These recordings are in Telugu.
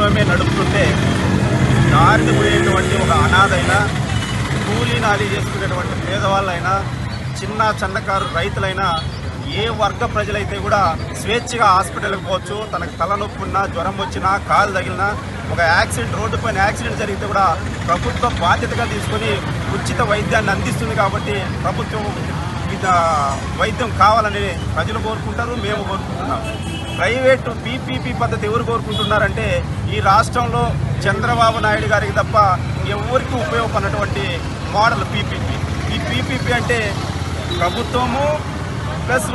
ప్రభుత్వమే నడుపుతుంటే దారిని పోయేటువంటి ఒక అనాథైనా కూలీ నాలి చేసుకునేటువంటి పేదవాళ్ళైనా చిన్న చిన్నకారు రైతులైనా ఏ వర్గ ప్రజలైతే కూడా స్వేచ్ఛగా హాస్పిటల్కి పోవచ్చు తనకు తలనొప్పి ఉన్నా జ్వరం వచ్చినా కాలు తగిలినా ఒక యాక్సిడెంట్ రోడ్డు పైన యాక్సిడెంట్ జరిగితే కూడా ప్రభుత్వం బాధ్యతగా తీసుకొని ఉచిత వైద్యాన్ని అందిస్తుంది కాబట్టి ప్రభుత్వం వైద్యం కావాలని ప్రజలు కోరుకుంటారు మేము కోరుకుంటున్నాం. ప్రైవేటు పీపీపీ పద్ధతి ఎవరు కోరుకుంటున్నారంటే ఈ రాష్ట్రంలో చంద్రబాబు నాయుడు గారికి తప్ప ఎవరికి ఉపయోగపడినటువంటి మోడల్ పీపీపీ. ఈ పీపీపీ అంటే ప్రభుత్వము ప్లస్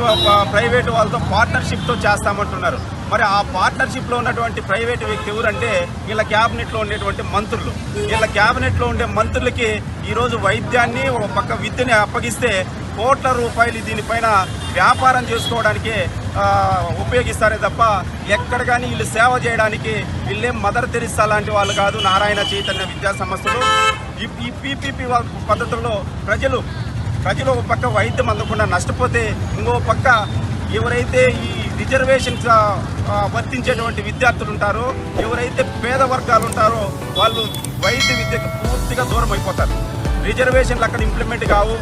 ప్రైవేట్ వాళ్ళతో పార్ట్నర్షిప్తో చేస్తామంటున్నారు. మరి ఆ పార్ట్నర్షిప్లో ఉన్నటువంటి ప్రైవేట్ వ్యక్తి ఎవరంటే వీళ్ళ క్యాబినెట్లో ఉండేటువంటి మంత్రులు. వీళ్ళ క్యాబినెట్లో ఉండే మంత్రులకి ఈరోజు వైద్యాన్ని ఒక పక్క విద్యని అప్పగిస్తే కోట్ల రూపాయలు దీనిపైన వ్యాపారం చేసుకోవడానికి ఉపయోగిస్తారే తప్ప ఎక్కడ కానీ వీళ్ళు సేవ చేయడానికి వీళ్ళేం మదర్ తెరిస్తా లాంటి వాళ్ళు కాదు నారాయణ చైతన్య విద్యా సంస్థలు. ఈ ఈ పీపీపీ పద్ధతుల్లో ప్రజలు ప్రజలు ఒక పక్క వైద్యం అందకుండా నష్టపోతే ఇంకో పక్క ఎవరైతే ఈ ఆ, వర్తించేటువంటి విద్యార్థులు ఉంటారో ఎవరైతే పేద వర్గాలు ఉంటారో వాళ్ళు వైద్య విద్యకు పూర్తిగా దూరం అయిపోతారు. రిజర్వేషన్లు అక్కడ ఇంప్లిమెంట్ కావు.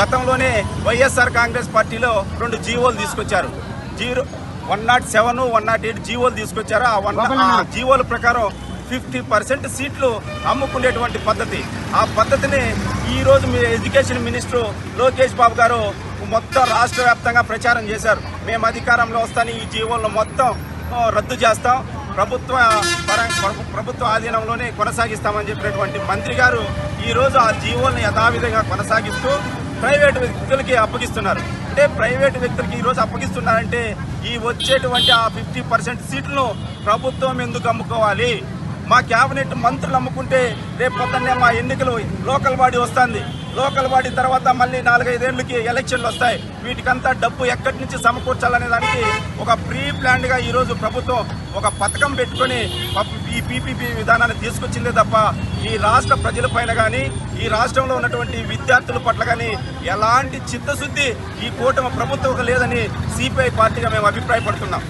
గతంలోనే వైఎస్ఆర్ కాంగ్రెస్ పార్టీలో రెండు జీవోలు తీసుకొచ్చారు. Zero one nought seven one nought eight జీవోలు తీసుకొచ్చారు. ఆ వన్ జీవోల ప్రకారం ఫిఫ్టీ పర్సెంట్ సీట్లు అమ్ముకునేటువంటి పద్ధతి. ఆ పద్ధతిని ఈ రోజు మీ ఎడ్యుకేషన్ మినిస్టర్ లోకేష్ బాబు గారు మొత్తం రాష్ట్ర వ్యాప్తంగా ప్రచారం చేశారు. మేము అధికారంలో వస్తాను ఈ జీవోలను మొత్తం రద్దు చేస్తాం. ప్రభుత్వ పర- ప్రభుత్వ ఆధీనంలోనే కొనసాగిస్తామని చెప్పినటువంటి మంత్రి గారు ఈరోజు ఆ జీవోల్ని యథావిధంగా కొనసాగిస్తూ ప్రైవేట్ వ్యక్తులకి అప్పగిస్తున్నారు. అంటే ప్రైవేటు వ్యక్తులకి ఈరోజు అప్పగిస్తున్నారంటే ఈ వచ్చేటువంటి ఆ ఫిఫ్టీ పర్సెంట్ సీట్లను ప్రభుత్వం ఎందుకు అమ్ముకోవాలి? మా క్యాబినెట్ మంత్రులు అమ్ముకుంటే రేపు పొద్దున్నే మా ఎన్నికలు లోకల్ బాడీ వస్తుంది. లోకల్ బాడీ తర్వాత మళ్ళీ నాలుగైదేళ్ళకి ఎలక్షన్లు వస్తాయి. వీటికంతా డబ్బు ఎక్కడి నుంచి సమకూర్చాలనే దానికి ఒక ప్రీ ప్లాన్డ్గా ఈరోజు ప్రభుత్వం ఒక పథకం పెట్టుకొని ఈ పీపీపీ విధానాన్ని తీసుకొచ్చిందే తప్ప ఈ రాష్ట్ర ప్రజల పైన కానీ ఈ రాష్ట్రంలో ఉన్నటువంటి విద్యార్థుల పట్ల కానీ ఎలాంటి చిత్తశుద్ధి ఈ కూటమి ప్రభుత్వం లేదని సిపిఐ పార్టీగా మేము అభిప్రాయపడుతున్నాం.